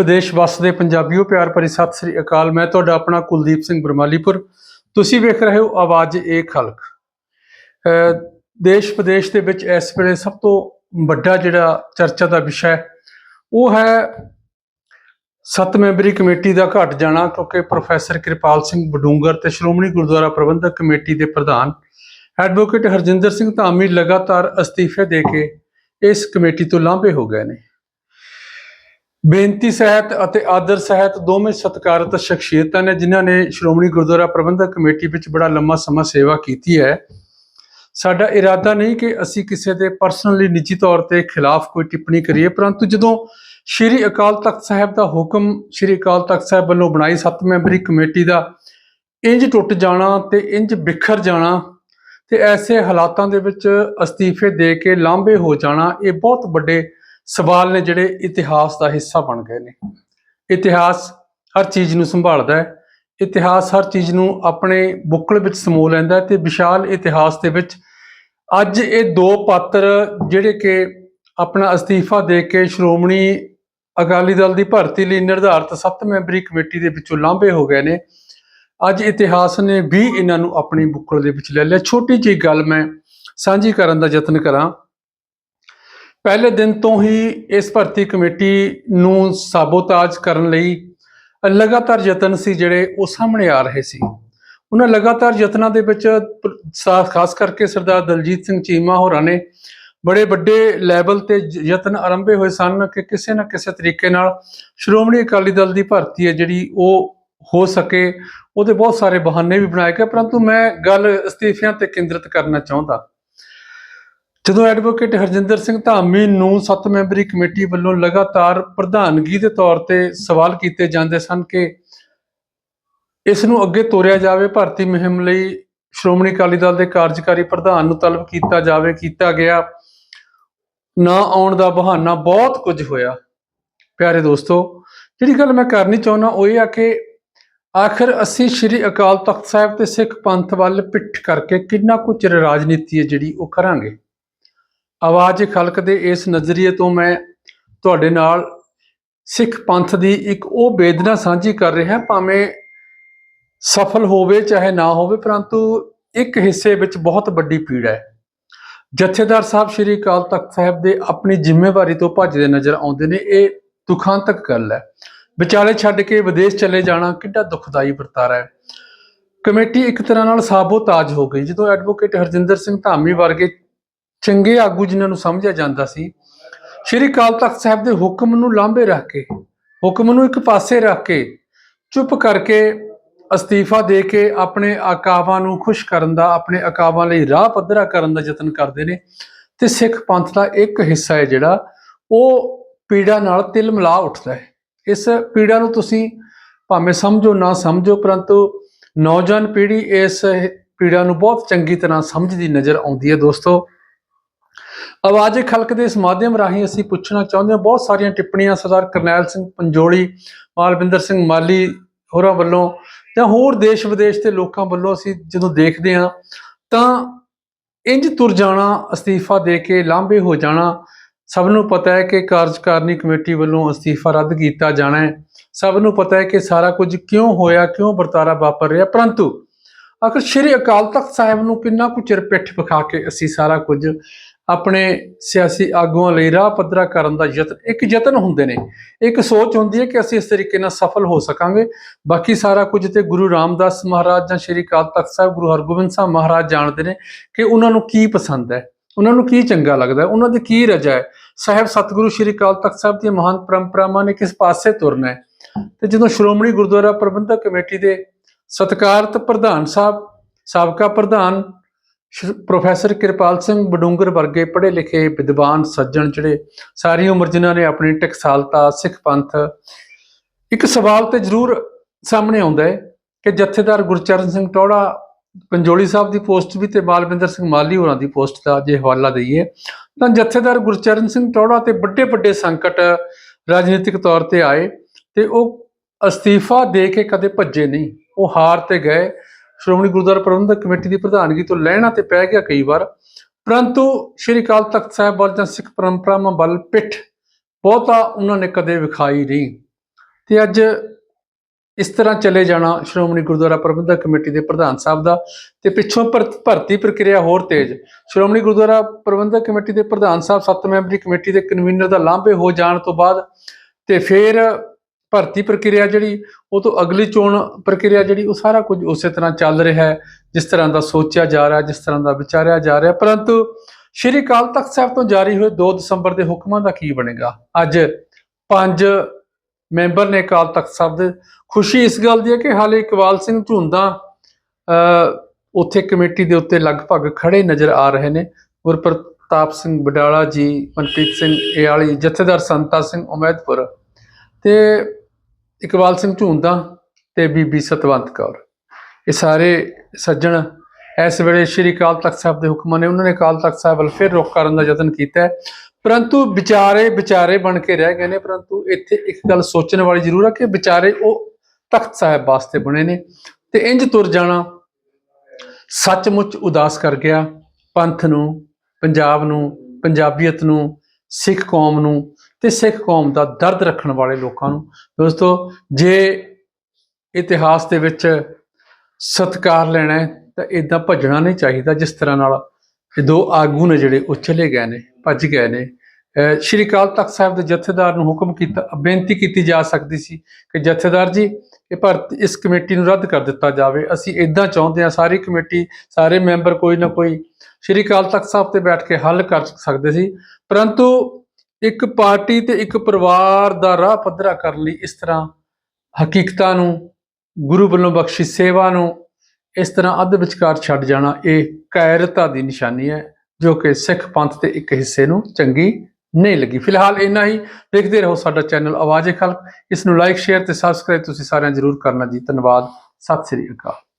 ਵਿਦੇਸ਼ ਵਸਦੇ ਪੰਜਾਬੀਓ ਪਿਆਰ ਭਰੀ ਸਤਿ ਸ੍ਰੀ ਅਕਾਲ। ਮੈਂ ਤੁਹਾਡਾ ਆਪਣਾ ਕੁਲਦੀਪ ਸਿੰਘ ਬਰਮਾਲੀਪੁਰ। ਤੁਸੀਂ ਵੇਖ ਰਹੇ ਹੋ ਆਵਾਜ਼ ਏ ਖਲਕ। ਦੇਸ਼ ਵਿਦੇਸ਼ ਦੇ ਵਿੱਚ ਇਸ ਵੇਲੇ ਸਭ ਤੋਂ ਵੱਡਾ ਜਿਹੜਾ ਚਰਚਾ ਦਾ ਵਿਸ਼ਾ ਹੈ, ਉਹ ਹੈ ਸੱਤ ਮੈਂਬਰੀ ਕਮੇਟੀ ਦਾ ਘਟ ਜਾਣਾ, ਕਿਉਂਕਿ ਪ੍ਰੋਫੈਸਰ ਕਿਰਪਾਲ ਸਿੰਘ ਬਡੂੰਗਰ ਤੇ ਸ਼੍ਰੋਮਣੀ ਗੁਰਦੁਆਰਾ ਪ੍ਰਬੰਧਕ ਕਮੇਟੀ ਦੇ ਪ੍ਰਧਾਨ ਐਡਵੋਕੇਟ ਹਰਜਿੰਦਰ ਸਿੰਘ ਧਾਮੀ ਲਗਾਤਾਰ ਅਸਤੀਫੇ ਦੇ ਕੇ ਇਸ ਕਮੇਟੀ ਤੋਂ ਲਾਂਭੇ ਹੋ ਗਏ ਨੇ। ਬੇਨਤੀ ਸਹਿਤ ਅਤੇ ਆਦਰ ਸਹਿਤ ਦੋਵੇਂ ਸਤਿਕਾਰਤ ਸ਼ਖਸੀਅਤਾਂ ਨੇ, ਜਿਨ੍ਹਾਂ ਨੇ ਸ਼੍ਰੋਮਣੀ ਗੁਰਦੁਆਰਾ ਪ੍ਰਬੰਧਕ ਕਮੇਟੀ ਵਿੱਚ ਬੜਾ ਲੰਮਾ ਸਮਾਂ ਸੇਵਾ ਕੀਤੀ ਹੈ। ਸਾਡਾ ਇਰਾਦਾ ਨਹੀਂ ਕਿ ਅਸੀਂ ਕਿਸੇ ਦੇ ਪਰਸਨਲੀ ਨਿੱਜੀ ਤੌਰ ਤੇ ਖਿਲਾਫ ਕੋਈ ਟਿੱਪਣੀ ਕਰੀਏ, ਪਰੰਤੂ ਜਦੋਂ ਸ਼੍ਰੀ ਅਕਾਲ ਤਖਤ ਸਾਹਿਬ ਦਾ ਹੁਕਮ, ਸ਼੍ਰੀ ਅਕਾਲ ਤਖਤ ਸਾਹਿਬ ਵੱਲੋਂ ਬਣਾਈ ਸੱਤ ਮੈਂਬਰੀ ਕਮੇਟੀ ਦਾ ਇੰਜ ਟੁੱਟ ਜਾਣਾ ਤੇ ਇੰਜ ਬਿਖਰ ਜਾਣਾ ਤੇ ਐਸੇ ਹਾਲਾਤਾਂ ਦੇ ਵਿੱਚ ਅਸਤੀਫੇ ਦੇ ਕੇ ਲਾਂਭੇ ਹੋ ਜਾਣਾ, ਇਹ ਬਹੁਤ ਵੱਡੇ ਸਵਾਲ ਨੇ ਜਿਹੜੇ ਇਤਿਹਾਸ ਦਾ ਹਿੱਸਾ ਬਣ ਗਏ ਨੇ। ਇਤਿਹਾਸ ਹਰ ਚੀਜ਼ ਨੂੰ ਸੰਭਾਲਦਾ ਹੈ। ਇਤਿਹਾਸ ਹਰ ਚੀਜ਼ ਨੂੰ ਆਪਣੇ ਬੁੱਕਲ ਵਿੱਚ ਸਮੋ ਲੈਂਦਾ ਹੈ ਤੇ ਵਿਸ਼ਾਲ ਇਤਿਹਾਸ ਦੇ ਵਿੱਚ ਅੱਜ ਇਹ ਦੋ ਪਾਤਰ ਜਿਹੜੇ ਕਿ ਆਪਣਾ ਅਸਤੀਫਾ ਦੇ ਕੇ ਸ਼੍ਰੋਮਣੀ ਅਕਾਲੀ ਦਲ ਦੀ ਭਰਤੀ ਲਈ ਨਿਰਧਾਰਤ ਸੱਤ ਮੈਂਬਰੀ ਕਮੇਟੀ ਦੇ ਵਿੱਚੋਂ ਲਾਂਭੇ ਹੋ ਗਏ ਨੇ। ਅੱਜ ਇਤਿਹਾਸ ਨੇ ਵੀ ਇਹਨਾਂ ਨੂੰ ਆਪਣੀ ਬੁੱਕਲ ਦੇ ਵਿੱਚ ਲੈ ਲਿਆ। ਛੋਟੀ ਜਿਹੀ ਗੱਲ ਮੈਂ ਸਾਂਝੀ ਕਰਨ ਦਾ ਯਤਨ ਕਰਾਂ। ਪਹਿਲੇ ਦਿਨ ਤੋਂ ਹੀ ਇਸ ਭਰਤੀ ਕਮੇਟੀ ਨੂੰ ਸਾਬੋਤਾਜ ਕਰਨ ਲਈ ਲਗਾਤਾਰ ਯਤਨ ਸੀ ਜਿਹੜੇ ਉਹ ਸਾਹਮਣੇ ਆ ਰਹੇ ਸੀ। ਉਹਨਾਂ ਲਗਾਤਾਰ ਯਤਨਾਂ ਦੇ ਵਿੱਚ ਪ- ਖਾਸ ਕਰਕੇ ਸਰਦਾਰ ਦਲਜੀਤ ਸਿੰਘ ਚੀਮਾ ਹੋਰਾਂ ਨੇ ਬੜੇ ਵੱਡੇ ਲੈਵਲ ਤੇ ਯਤਨ ਆਰੰਭੇ ਹੋਏ ਸਨ ਕਿ ਕਿਸੇ ਨਾ ਕਿਸੇ ਤਰੀਕੇ ਨਾਲ ਸ਼੍ਰੋਮਣੀ ਅਕਾਲੀ ਦਲ ਦੀ ਭਰਤੀ ਹੈ ਜਿਹੜੀ ਉਹ ਹੋ ਸਕੇ। ਉਹਦੇ ਬਹੁਤ ਸਾਰੇ ਬਹਾਨੇ ਵੀ ਬਣਾਏ ਗਏ, ਪਰੰਤੂ ਮੈਂ ਗੱਲ ਅਸਤੀਫਿਆਂ ਤੇ ਕੇਂਦਰਿਤ ਕਰਨਾ ਚਾਹੁੰਦਾ। ਜਦੋਂ ਐਡਵੋਕੇਟ ਹਰਜਿੰਦਰ ਸਿੰਘ ਧਾਮੀ ਨੂੰ ਸੱਤ ਮੈਂਬਰੀ ਕਮੇਟੀ ਵੱਲੋਂ ਲਗਾਤਾਰ ਪ੍ਰਧਾਨਗੀ ਦੇ ਤੌਰ ਤੇ ਸਵਾਲ ਕੀਤੇ ਜਾਂਦੇ ਸਨ ਕਿ ਇਸ ਨੂੰ ਅੱਗੇ ਤੋਰਿਆ ਜਾਵੇ, ਭਰਤੀ ਮੁਹਿੰਮ ਲਈ ਸ਼੍ਰੋਮਣੀ ਅਕਾਲੀ ਦਲ ਦੇ ਕਾਰਜਕਾਰੀ ਪ੍ਰਧਾਨ ਨੂੰ ਤਲਬ ਕੀਤਾ ਜਾਵੇ, ਕੀਤਾ ਗਿਆ। ਨਾ ਆਉਣ ਦਾ ਬਹਾਨਾ ਬਹੁਤ ਕੁਝ ਹੋਇਆ। ਪਿਆਰੇ ਦੋਸਤੋ, ਜਿਹੜੀ ਗੱਲ ਮੈਂ ਕਰਨੀ ਚਾਹੁੰਦਾ, ਉਹ ਇਹ ਆ ਕਿ ਆਖਰ ਅਸੀਂ ਸ੍ਰੀ ਅਕਾਲ ਤਖਤ ਸਾਹਿਬ ਤੇ ਸਿੱਖ ਪੰਥ ਵੱਲ ਪਿੱਠ ਕਰਕੇ ਕਿੰਨਾ ਕੁ ਚਿਰ ਰਾਜਨੀਤੀ ਹੈ ਜਿਹੜੀ ਉਹ ਕਰਾਂਗੇ? ਆਵਾਜ਼ ਖਲਕ ਦੇ ਇਸ ਨਜ਼ਰੀਏ ਤੋਂ ਮੈਂ ਤੁਹਾਡੇ ਨਾਲ ਸਿੱਖ ਪੰਥ ਦੀ ਇੱਕ ਉਹ ਵੇਦਨਾ ਸਾਂਝੀ ਕਰ ਰਿਹਾ, ਭਾਵੇਂ ਸਫਲ ਹੋਵੇ ਚਾਹੇ ਨਾ ਹੋਵੇ, ਪਰੰਤੂ ਇੱਕ ਹਿੱਸੇ ਵਿੱਚ ਬਹੁਤ ਵੱਡੀ ਪੀੜ ਹੈ। ਜਥੇਦਾਰ ਸਾਹਿਬ ਸ੍ਰੀ ਅਕਾਲ ਤਖਤ ਸਾਹਿਬ ਦੇ ਆਪਣੀ ਜ਼ਿੰਮੇਵਾਰੀ ਤੋਂ ਭੱਜਦੇ ਨਜ਼ਰ ਆਉਂਦੇ ਨੇ, ਇਹ ਦੁਖਾਂਤਕ ਗੱਲ ਹੈ। ਵਿਚਾਲੇ ਛੱਡ ਕੇ ਵਿਦੇਸ਼ ਚਲੇ ਜਾਣਾ ਕਿੰਨਾ ਦੁਖਦਾਈ ਵਰਤਾਰਾ ਹੈ। ਕਮੇਟੀ ਇੱਕ ਤਰ੍ਹਾਂ ਨਾਲ ਸਾਬੋਤਾਜ ਹੋ ਗਈ, ਜਦੋਂ ਐਡਵੋਕੇਟ ਹਰਜਿੰਦਰ ਸਿੰਘ ਧਾਮੀ ਵਰਗੇ ਚੰਗੇ ਆਗੂ ਜਿਨ੍ਹਾਂ ਨੂੰ ਸਮਝਿਆ ਜਾਂਦਾ ਸੀ, ਸ਼੍ਰੀ ਅਕਾਲ ਤਖਤ ਸਾਹਿਬ ਦੇ ਹੁਕਮ ਨੂੰ ਲਾਂਭੇ ਰੱਖ ਕੇ, ਹੁਕਮ ਨੂੰ ਇੱਕ ਪਾਸੇ ਰੱਖ ਕੇ, ਚੁੱਪ ਕਰਕੇ ਅਸਤੀਫਾ ਦੇ ਕੇ ਆਪਣੇ ਆਕਾਵਾਂ ਨੂੰ ਖੁਸ਼ ਕਰਨ ਦਾ, ਆਪਣੇ ਆਕਾਵਾਂ ਲਈ ਰਾਹ ਪੱਧਰਾ ਕਰਨ ਦਾ ਯਤਨ ਕਰਦੇ ਨੇ ਤੇ ਸਿੱਖ ਪੰਥ ਦਾ ਇੱਕ ਹਿੱਸਾ ਹੈ ਜਿਹੜਾ, ਉਹ ਪੀੜਾ ਨਾਲ ਤਿਲ ਮਿਲਾ ਉੱਠਦਾ ਹੈ। ਇਸ ਪੀੜਾ ਨੂੰ ਤੁਸੀਂ ਭਾਵੇਂ ਸਮਝੋ ਨਾ ਸਮਝੋ, ਪਰੰਤੂ ਨੌਜਵਾਨ ਪੀੜ੍ਹੀ ਇਸ ਪੀੜਾ ਨੂੰ ਬਹੁਤ ਚੰਗੀ ਤਰ੍ਹਾਂ ਸਮਝਦੀ ਨਜ਼ਰ ਆਉਂਦੀ ਹੈ ਦੋਸਤੋ। ਆਵਾਜ਼ ਖਲਕ ਦੇ ਇਸ ਮਾਧਿਅਮ ਰਾਹੀਂ ਅਸੀਂ ਪੁੱਛਣਾ ਚਾਹੁੰਦੇ ਹਾਂ, ਬਹੁਤ ਸਾਰੀਆਂ ਟਿੱਪਣੀਆਂ ਸਰਦਾਰ ਕਰਨੈਲ ਸਿੰਘ ਪੰਜੋਲੀ, ਮਾਲਵਿੰਦਰ ਸਿੰਘ ਮਾਲੀ ਹੋਰਾਂ ਵੱਲੋਂ ਜਾਂ ਹੋਰ ਦੇਸ਼ ਵਿਦੇਸ਼ ਦੇ ਲੋਕਾਂ ਵੱਲੋਂ ਅਸੀਂ ਜਦੋਂ ਦੇਖਦੇ ਹਾਂ, ਤਾਂ ਇੰਜ ਤੁਰ ਜਾਣਾ, ਅਸਤੀਫਾ ਦੇ ਕੇ ਲਾਂਭੇ ਹੋ ਜਾਣਾ, ਸਭ ਨੂੰ ਪਤਾ ਹੈ ਕਿ ਕਾਰਜਕਾਰਨੀ ਕਮੇਟੀ ਵੱਲੋਂ ਅਸਤੀਫਾ ਰੱਦ ਕੀਤਾ ਜਾਣਾ ਹੈ। ਸਭ ਨੂੰ ਪਤਾ ਹੈ ਕਿ ਸਾਰਾ ਕੁਝ ਕਿਉਂ ਹੋਇਆ, ਕਿਉਂ ਵਰਤਾਰਾ ਵਾਪਰ ਰਿਹਾ, ਪਰੰਤੂ ਆਖਰ ਸ਼੍ਰੀ ਅਕਾਲ ਤਖਤ ਸਾਹਿਬ ਨੂੰ ਕਿੰਨਾ ਕੁ ਚਿਰ ਪਿੱਠ ਵਿਖਾ ਕੇ ਅਸੀਂ ਸਾਰਾ ਕੁਝ ਆਪਣੇ ਸਿਆਸੀ ਆਗੂਆਂ ਲਈ ਰਾਹ ਪੱਧਰਾ ਕਰਨ ਦਾ ਯਤਨ, ਇੱਕ ਯਤਨ ਹੁੰਦੇ ਨੇ। ਇੱਕ ਸੋਚ ਹੁੰਦੀ ਹੈ ਕਿ ਅਸੀਂ ਇਸ ਤਰੀਕੇ ਨਾਲ ਸਫਲ ਹੋ ਸਕਾਂਗੇ। ਬਾਕੀ ਸਾਰਾ ਕੁਝ ਤੇ ਗੁਰੂ ਰਾਮਦਾਸ ਮਹਾਰਾਜ ਜਾਂ ਸ਼੍ਰੀ ਅਕਾਲ ਤਖਤ ਸਾਹਿਬ, ਗੁਰੂ ਹਰਗੋਬਿੰਦ ਸਾਹਿਬ ਮਹਾਰਾਜ ਜਾਣਦੇ ਨੇ ਕਿ ਉਹਨਾਂ ਨੂੰ ਕੀ ਪਸੰਦ ਹੈ, ਉਹਨਾਂ ਨੂੰ ਕੀ ਚੰਗਾ ਲੱਗਦਾ ਹੈ, ਉਹਨਾਂ ਦੀ ਕੀ ਰਜਾ ਹੈ। ਸਾਹਿਬ ਸਤਿਗੁਰੂ ਸ਼੍ਰੀ ਅਕਾਲ ਤਖਤ ਸਾਹਿਬ ਦੀਆਂ ਮਹਾਨ ਪਰੰਪਰਾਵਾਂ ਨੇ ਕਿਸ ਪਾਸੇ ਤੁਰਨਾ ਹੈ? ਤੇ ਜਦੋਂ ਸ਼੍ਰੋਮਣੀ ਗੁਰਦੁਆਰਾ ਪ੍ਰਬੰਧਕ ਕਮੇਟੀ ਦੇ ਸਤਿਕਾਰਤ ਪ੍ਰਧਾਨ ਸਾਹਿਬ, ਸਾਬਕਾ ਪ੍ਰਧਾਨ ਪ੍ਰੋਫੈਸਰ ਕਿਰਪਾਲ ਸਿੰਘ ਬਡੂੰਗਰ ਵਰਗੇ ਪੜ੍ਹੇ ਲਿਖੇ ਵਿਦਵਾਨ, ਸੱਜਣ ਜਿਹੜੇ ਸਾਰੀ ਉਮਰ ਜਿਨ੍ਹਾਂ ਨੇ ਆਪਣੀ ਟਕਸਾਲਤਾ, ਸਿੱਖ ਪੰਥ ਇੱਕ ਸਵਾਲ ਤੇ ਜ਼ਰੂਰ ਸਾਹਮਣੇ ਆਉਂਦਾ ਹੈ ਕਿ ਜਥੇਦਾਰ ਗੁਰਚਰਨ ਸਿੰਘ ਟੌੜਾ ਪੰਜੋਲੀ ਸਾਹਿਬ ਦੀ ਪੋਸਟ ਵੀ ਤੇ ਮਾਲਵਿੰਦਰ ਸਿੰਘ ਮਾਲੀ ਹੋਰਾਂ ਦੀ ਪੋਸਟ ਦਾ ਜੇ ਹਵਾਲਾ ਦਈਏ, ਤਾਂ ਜਥੇਦਾਰ ਗੁਰਚਰਨ ਸਿੰਘ ਟੌੜਾ ਤੇ ਵੱਡੇ ਵੱਡੇ ਸੰਕਟ ਰਾਜਨੀਤਿਕ ਤੌਰ ਤੇ ਆਏ ਤੇ ਉਹ ਅਸਤੀਫਾ ਦੇ ਕੇ ਕਦੇ ਭੱਜੇ ਨਹੀਂ, ਉਹ ਹਾਰ ਤੇ ਗਏ ਸ਼੍ਰੋਮਣੀ ਗੁਰਦੁਆਰਾ ਪ੍ਰਬੰਧਕ ਕਮੇਟੀ ਦੀ ਪ੍ਰਧਾਨਗੀ ਤੋਂ ਲੈਣਾ ਤੇ ਪੈ ਗਿਆ ਕਈ ਵਾਰ। ਪਰੰਤੂ ਸ਼੍ਰੀ ਅਕਾਲ ਤਖਤ ਸਾਹਿਬ ਵੱਲ ਜਾਂ ਸਿੱਖ ਪਰੰਪਰਾਵਾਂ ਵੱਲ ਪਿੱਠ ਬਹੁਤਾ ਉਹਨਾਂ ਨੇ ਕਦੇ ਵਿਖਾਈ ਨਹੀਂ। ਤੇ ਅੱਜ ਇਸ ਤਰ੍ਹਾਂ ਚਲੇ ਜਾਣਾ ਸ਼੍ਰੋਮਣੀ ਗੁਰਦੁਆਰਾ ਪ੍ਰਬੰਧਕ ਕਮੇਟੀ ਦੇ ਪ੍ਰਧਾਨ ਸਾਹਿਬ ਦਾ ਤੇ ਪਿੱਛੋਂ ਭਰ- ਭਰਤੀ ਪ੍ਰਕਿਰਿਆ ਹੋਰ ਤੇਜ਼। ਸ਼੍ਰੋਮਣੀ ਗੁਰਦੁਆਰਾ ਪ੍ਰਬੰਧਕ ਕਮੇਟੀ ਦੇ ਪ੍ਰਧਾਨ ਸਾਹਿਬ ਸੱਤ ਮੈਂਬਰੀ ਕਮੇਟੀ ਦੇ ਕਨਵੀਨਰ ਦਾ ਲਾਂਭੇ ਹੋ ਜਾਣ ਤੋਂ ਬਾਅਦ ਤੇ ਫਿਰ ਭਰਤੀ ਪ੍ਰਕਿਰਿਆ ਜਿਹੜੀ, ਉਹ ਤੋਂ ਅਗਲੀ ਚੋਣ ਪ੍ਰਕਿਰਿਆ ਜਿਹੜੀ, ਉਹ ਸਾਰਾ ਕੁਝ ਉਸੇ ਤਰ੍ਹਾਂ ਚੱਲ ਰਿਹਾ ਹੈ, ਜਿਸ ਤਰ੍ਹਾਂ ਦਾ ਸੋਚਿਆ ਜਾ ਰਿਹਾ, ਜਿਸ ਤਰ੍ਹਾਂ ਦਾ ਵਿਚਾਰਿਆ ਜਾ ਰਿਹਾ। ਪਰੰਤੂ ਸ਼੍ਰੀ ਅਕਾਲ ਤਖਤ ਸਾਹਿਬ ਤੋਂ ਜਾਰੀ ਹੋਏ 2 ਦਸੰਬਰ ਦੇ ਹੁਕਮਾਂ ਦਾ ਕੀ ਬਣੇਗਾ? ਅੱਜ ਪੰਜ ਮੈਂਬਰ ਨੇ ਅਕਾਲ ਤਖਤ ਸਾਹਿਬ ਦੇ। ਖੁਸ਼ੀ ਇਸ ਗੱਲ ਦੀ ਹੈ ਕਿ ਹਾਲੇ ਇਕਬਾਲ ਸਿੰਘ ਝੁੰਦਾ ਅ ਉੱਥੇ ਕਮੇਟੀ ਦੇ ਉੱਤੇ ਲਗਭਗ ਖੜੇ ਨਜ਼ਰ ਆ ਰਹੇ ਨੇ। ਗੁਰਪ੍ਰਤਾਪ ਸਿੰਘ ਬਡਾਲਾ ਜੀ, ਮਨਪ੍ਰੀਤ ਸਿੰਘ ਏਆਲੀ, ਜਥੇਦਾਰ ਸੰਤਾ ਸਿੰਘ ਉਮੈਦਪੁਰ। ਤੇ ਇਕਬਾਲ ਸਿੰਘ ਝੁੰਦਾ ਤੇ ਬੀਬੀ ਸਤਵੰਤ ਕੌਰ। ਇਹ ਸਾਰੇ ਸੱਜਣ ਇਸ ਵੇਲੇ ਸ਼੍ਰੀ ਅਕਾਲ ਤਖਤ ਸਾਹਿਬ ਦੇ ਹੁਕਮਾਂ ਨੇ, ਉਹਨਾਂ ਨੇ ਅਕਾਲ ਤਖਤ ਸਾਹਿਬ ਵੱਲ ਫਿਰ ਰੁਖ ਕਰਨ ਦਾ ਯਤਨ ਕੀਤਾ। ਪਰੰਤੂ ਵਿਚਾਰੇ ਵਿਚਾਰੇ ਬਣ ਕੇ ਰਹਿ ਗਏ ਨੇ, ਪਰੰਤੂ ਇੱਥੇ ਇੱਕ ਗੱਲ ਸੋਚਣ ਵਾਲੀ ਜ਼ਰੂਰ ਆ ਕਿ ਵਿਚਾਰੇ ਉਹ ਤਖਤ ਸਾਹਿਬ ਵਾਸਤੇ ਬਣੇ ਨੇ। ਤੇ ਇੰਜ ਤੁਰ ਜਾਣਾ, ਸੱਚਮੁੱਚ ਉਦਾਸ ਕਰ ਗਿਆ। ਪੰਥ ਨੂੰ, ਪੰਜਾਬ ਨੂੰ, ਪੰਜਾਬੀਅਤ ਨੂੰ ਸਿੱਖ ਕੌਮ ਨੂੰ ਤੇ ਸਿੱਖ ਕੌਮ ਦਾ ਦਰਦ ਰੱਖਣ ਵਾਲੇ ਲੋਕਾਂ ਨੂੰ। ਦੋਸਤੋ, ਜੇ ਇਤਿਹਾਸ ਦੇ ਵਿੱਚ ਸਤਕਾਰ ਲੈਣਾ ਹੈ, ਤਾਂ ਇਦਾਂ ਭੱਜਣਾ ਨਹੀਂ ਚਾਹੀਦਾ ਜਿਸ ਤਰ੍ਹਾਂ ਨਾਲ ਇਹ ਦੋ ਆਗੂ ਨੇ ਜਿਹੜੇ ਉਹ ਚਲੇ ਗਏ ਨੇ, ਭੱਜ ਗਏ ਨੇ। ਸ਼੍ਰੀ ਅਕਾਲ ਤਖਤ ਸਾਹਿਬ ਦੇ ਜਥੇਦਾਰ ਨੂੰ ਹੁਕਮ ਕੀਤਾ, ਬੇਨਤੀ ਕੀਤੀ ਜਾ ਸਕਦੀ ਸੀ ਕਿ ਜਥੇਦਾਰ ਜੀ, ਇਹ ਭਰਤੀ ਇਸ ਕਮੇਟੀ ਨੂੰ ਰੱਦ ਕਰ ਦਿੱਤਾ ਜਾਵੇ। ਅਸੀਂ ਇਦਾਂ ਚਾਹੁੰਦੇ ਹਾਂ, ਸਾਰੀ ਕਮੇਟੀ, ਸਾਰੇ ਮੈਂਬਰ ਕੋਈ ਨਾ ਕੋਈ ਸ਼੍ਰੀ ਅਕਾਲ ਤਖਤ ਸਾਹਿਬ ਤੇ ਬੈਠ ਕੇ ਹੱਲ ਕਰ ਸਕਦੇ ਸੀ। ਪਰੰਤੂ ਇੱਕ ਪਾਰਟੀ ਤੇ ਇੱਕ ਪਰਿਵਾਰ ਦਾ ਰਾਹ ਪੱਧਰਾ ਕਰਨ ਲਈ ਇਸ ਤਰ੍ਹਾਂ ਹਕੀਕਤਾਂ ਨੂੰ, ਗੁਰੂ ਵੱਲੋਂ ਬਖਸ਼ੀ ਸੇਵਾ ਨੂੰ ਇਸ ਤਰ੍ਹਾਂ ਅੱਧ ਵਿਚਕਾਰ ਛੱਡ ਜਾਣਾ ਇਹ ਕਾਇਰਤਾ ਦੀ ਨਿਸ਼ਾਨੀ ਹੈ, ਜੋ ਕਿ ਸਿੱਖ ਪੰਥ ਦੇ ਇੱਕ ਹਿੱਸੇ ਨੂੰ ਚੰਗੀ ਨਹੀਂ ਲੱਗੀ। ਫਿਲਹਾਲ ਇੰਨਾ ਹੀ। ਦੇਖਦੇ ਰਹੋ ਸਾਡਾ ਚੈਨਲ ਆਵਾਜ਼ੇ ਖਲਕ। ਇਸ ਨੂੰ ਲਾਈਕ, ਸ਼ੇਅਰ ਤੇ ਸਬਸਕ੍ਰਾਈਬ ਤੁਸੀਂ ਸਾਰਿਆਂ ਜ਼ਰੂਰ ਕਰਨਾ ਜੀ। ਧੰਨਵਾਦ। ਸਤਿ ਸ੍ਰੀ ਅਕਾਲ।